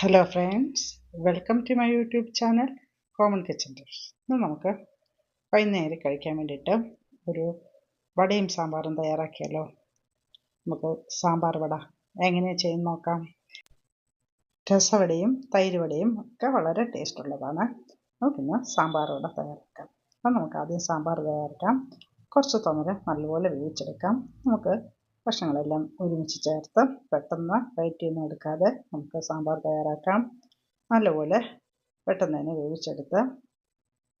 Hello friends welcome to my YouTube channel common kitchen tips ഇന്ന് നമുക്ക് വൈകുന്നേരം കഴിക്കാൻ വേണ്ടിയിട്ട് ഒരു വടയും സാമ്പാറും തയ്യാറാക്കിയാലോ നമുക്ക് സാമ്പാർ വട എങ്ങനെയാണ് ചെയ്യുന്ന നോക്കാം. രസവടയും തൈര് വടയും ഒക്കെ വളരെ ടേസ്റ്റ് ഉള്ളതാണ്. നമുക്കിന്ന് സാമ്പാർ വട തയ്യാറാക്കാം. അപ്പം നമുക്ക് ആദ്യം സാമ്പാർ തയ്യാറാക്കാം. കുറച്ച് തോന്നര നല്ലപോലെ വേവിച്ചെടുക്കാം. നമുക്ക് കഷ്ണങ്ങളെല്ലാം ഒരുമിച്ച് ചേർത്ത് പെട്ടെന്ന് വയറ്റിയൊന്നും എടുക്കാതെ നമുക്ക് സാമ്പാർ തയ്യാറാക്കാം. നല്ലപോലെ പെട്ടെന്ന് തന്നെ വേവിച്ചെടുത്ത്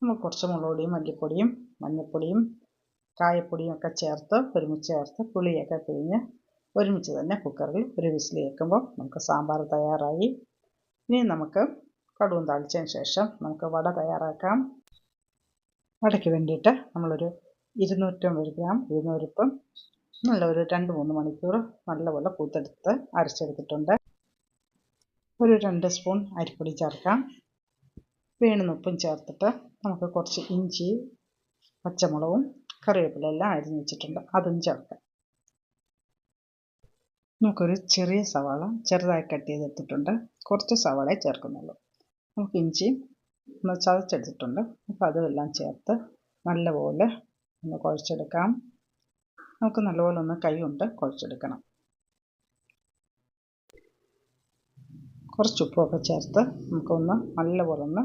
നമുക്ക് കുറച്ച് മുളകുപൊടിയും മല്ലിപ്പൊടിയും മഞ്ഞൾപ്പൊടിയും കായപ്പൊടിയും ഒക്കെ ചേർത്ത് ഒരുമിച്ച് ചേർത്ത് പുളിയൊക്കെ പിഴിഞ്ഞ് ഒരുമിച്ച് തന്നെ കുക്കറിൽ ഒരു വിസിൽ വെക്കുമ്പോൾ നമുക്ക് സാമ്പാർ തയ്യാറായി. ഇനി നമുക്ക് കടുവും താളിച്ചതിന് ശേഷം നമുക്ക് വട തയ്യാറാക്കാം. വടയ്ക്ക് വേണ്ടിയിട്ട് നമ്മളൊരു ഇരുന്നൂറ്റമ്പത് ഗ്രാം ഇരുന്നൂറിപ്പം നല്ല ഒരു രണ്ട് മൂന്ന് മണിക്കൂർ നല്ലപോലെ കൂത്തെടുത്ത് അരച്ചെടുത്തിട്ടുണ്ട്. ഒരു രണ്ട് സ്പൂൺ അരിപ്പൊടി ചേർക്കാം. വീണുന്ന ഉപ്പും ചേർത്തിട്ട് നമുക്ക് കുറച്ച് ഇഞ്ചി പച്ചമുളകും കറിവേപ്പിലെല്ലാം അരിഞ്ഞ് വെച്ചിട്ടുണ്ട്. അതും ചേർക്കാം. നമുക്കൊരു ചെറിയ സവാള ചെറുതായി കട്ട് ചെയ്തെടുത്തിട്ടുണ്ട്. കുറച്ച് സവാള ചേർക്കുന്നുള്ളൂ. നമുക്ക് ഇഞ്ചി ഒന്ന് ചതച്ചെടുത്തിട്ടുണ്ട്. അപ്പോൾ അതുമെല്ലാം ചേർത്ത് നല്ലപോലെ ഒന്ന് കുഴച്ചെടുക്കാം. നമുക്ക് നല്ലപോലെ ഒന്ന് കൈ കൊണ്ട് കുഴച്ചെടുക്കണം. കുറച്ച് ഉപ്പൊക്കെ ചേർത്ത് നമുക്കൊന്ന് നല്ലപോലെ ഒന്ന്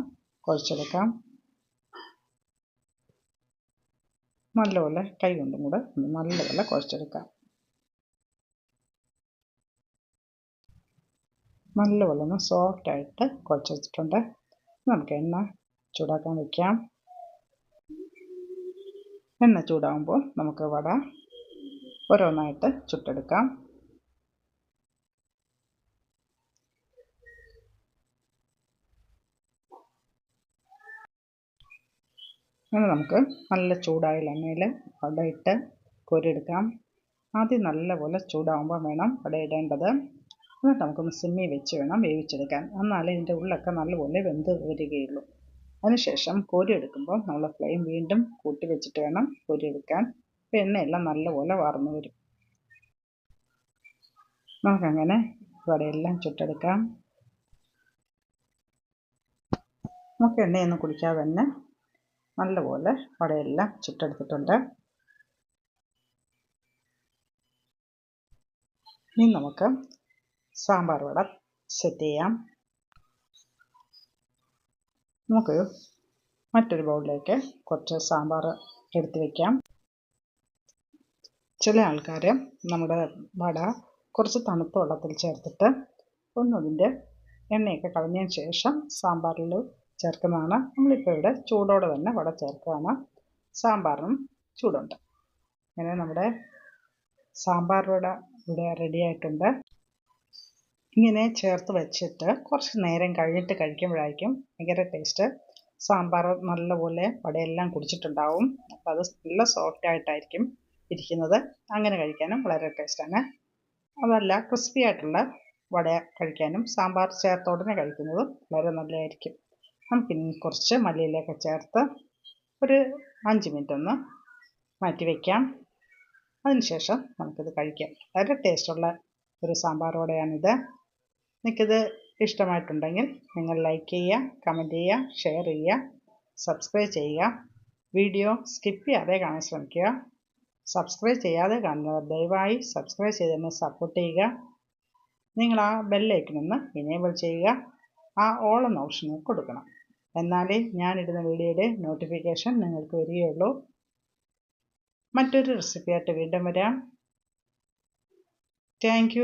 കുഴച്ചെടുക്കാം. നല്ലപോലെ കൈ കൊണ്ടും കൂടെ ഒന്ന് നല്ലപോലെ കുഴച്ചെടുക്കാം. നല്ലപോലെ ഒന്ന് സോഫ്റ്റായിട്ട് കുഴച്ചെടുത്തിട്ടുണ്ട്. നമുക്ക് എണ്ണ ചൂടാക്കാൻ വയ്ക്കാം എണ്ണ ചൂടാകുമ്പോൾ നമുക്ക് വട ഓരോന്നായിട്ട് ചുട്ടെടുക്കാം. അങ്ങനെ നമുക്ക് നല്ല ചൂടായ എണ്ണയിൽ വടയിട്ട് കോരിയെടുക്കാം. ആദ്യം നല്ലപോലെ ചൂടാകുമ്പോൾ വേണം വട ഇടേണ്ടത് എന്നിട്ട് നമുക്കൊന്ന് സിമ്മി വെച്ച് വേണം വേവിച്ചെടുക്കാൻ. എന്നാലേ ഇതിന്റെ ഉള്ളൊക്കെ നല്ലപോലെ വെന്ത് വരികയുള്ളൂ. അതിനുശേഷം കോരിയെടുക്കുമ്പോൾ നമ്മൾ ഫ്ലെയിം വീണ്ടും കൂട്ടി വെച്ചിട്ട് വേണം കോരിയെടുക്കാൻ. എണ്ണയെല്ലാം നല്ലപോലെ വാർന്നു വരും. നമുക്കങ്ങനെ എല്ലാം ചുട്ടെടുക്കാം. നമുക്ക് എണ്ണയൊന്നും കുടിക്കാതെ തന്നെ നല്ലപോലെ വടയെല്ലാം ചുട്ടെടുത്തിട്ടുണ്ട്. ഇനി നമുക്ക് സാമ്പാർ വട സെറ്റ് ചെയ്യാം. നമുക്ക് മറ്റൊരു ബൗളിലേക്ക് കുറച്ച് സാമ്പാർ എടുത്ത് വയ്ക്കാം ചില ആൾക്കാർ നമ്മുടെ വട കുറച്ച് തണുത്ത വെള്ളത്തിൽ ചേർത്തിട്ട് ഒന്നതിന്റെ എണ്ണയൊക്കെ കളഞ്ഞതിന് ശേഷം സാമ്പാറിൽ ചേർക്കുന്നതാണ്. നമ്മളിപ്പോൾ ഇവിടെ ചൂടോടെ തന്നെ വട ചേർക്കുകയാണ്. സാമ്പാറിനും ചൂടുണ്ട്. അങ്ങനെ നമ്മുടെ സാമ്പാർ വട ഇവിടെ റെഡി ആയിട്ടുണ്ട്. ഇങ്ങനെ ചേർത്ത് വെച്ചിട്ട് കുറച്ച് നേരം കഴിഞ്ഞിട്ട് കഴിക്കുമ്പോഴായിരിക്കും ഭയങ്കര ടേസ്റ്റ് സാമ്പാർ നല്ലപോലെ വടയെല്ലാം കുടിച്ചിട്ടുണ്ടാവും. അപ്പോൾ അത് നല്ല സോഫ്റ്റ് ആയിട്ടായിരിക്കും. ഇരിക്കുന്നത്. അങ്ങനെ കഴിക്കാനും വളരെ ടേസ്റ്റാണ്. അതല്ല ക്രിസ്പി ആയിട്ടുള്ള വട കഴിക്കാനും സാമ്പാർ ചേർത്ത ഉടനെ കഴിക്കുന്നത് വളരെ നല്ലതായിരിക്കും. നമുക്കിനി കുറച്ച് മല്ലിയിലൊക്കെ ചേർത്ത് ഒരു അഞ്ച് മിനിറ്റ് ഒന്ന് മാറ്റി വയ്ക്കാം അതിനുശേഷം നമുക്കിത് കഴിക്കാം. വളരെ ടേസ്റ്റുള്ള ഒരു സാമ്പാർ വടയാണിത് നിങ്ങൾക്കിത് ഇഷ്ടമായിട്ടുണ്ടെങ്കിൽ നിങ്ങൾ ലൈക്ക് ചെയ്യുക കമന്റ് ചെയ്യുക ഷെയർ ചെയ്യുക സബ്സ്ക്രൈബ് ചെയ്യുക. വീഡിയോ സ്കിപ്പ് ചെയ്യാതെ കാണാൻ ശ്രമിക്കുക. സബ്സ്ക്രൈബ് ചെയ്യാതെ കാണുന്നവർ ദയവായി സബ്സ്ക്രൈബ് ചെയ്ത് തന്നെ സപ്പോർട്ട് ചെയ്യുക. നിങ്ങൾ ആ ബെല്ലൈക്കനൊന്ന് ഇനേബിൾ ചെയ്യുക. ആ ഓൾ എന്ന ഓപ്ഷന് കൊടുക്കണം. എന്നാലേ ഞാനിടുന്ന വീഡിയോയുടെ നോട്ടിഫിക്കേഷൻ നിങ്ങൾക്ക് വരികയുള്ളൂ. മറ്റൊരു റെസിപ്പിയായിട്ട് വീണ്ടും വരാം. താങ്ക്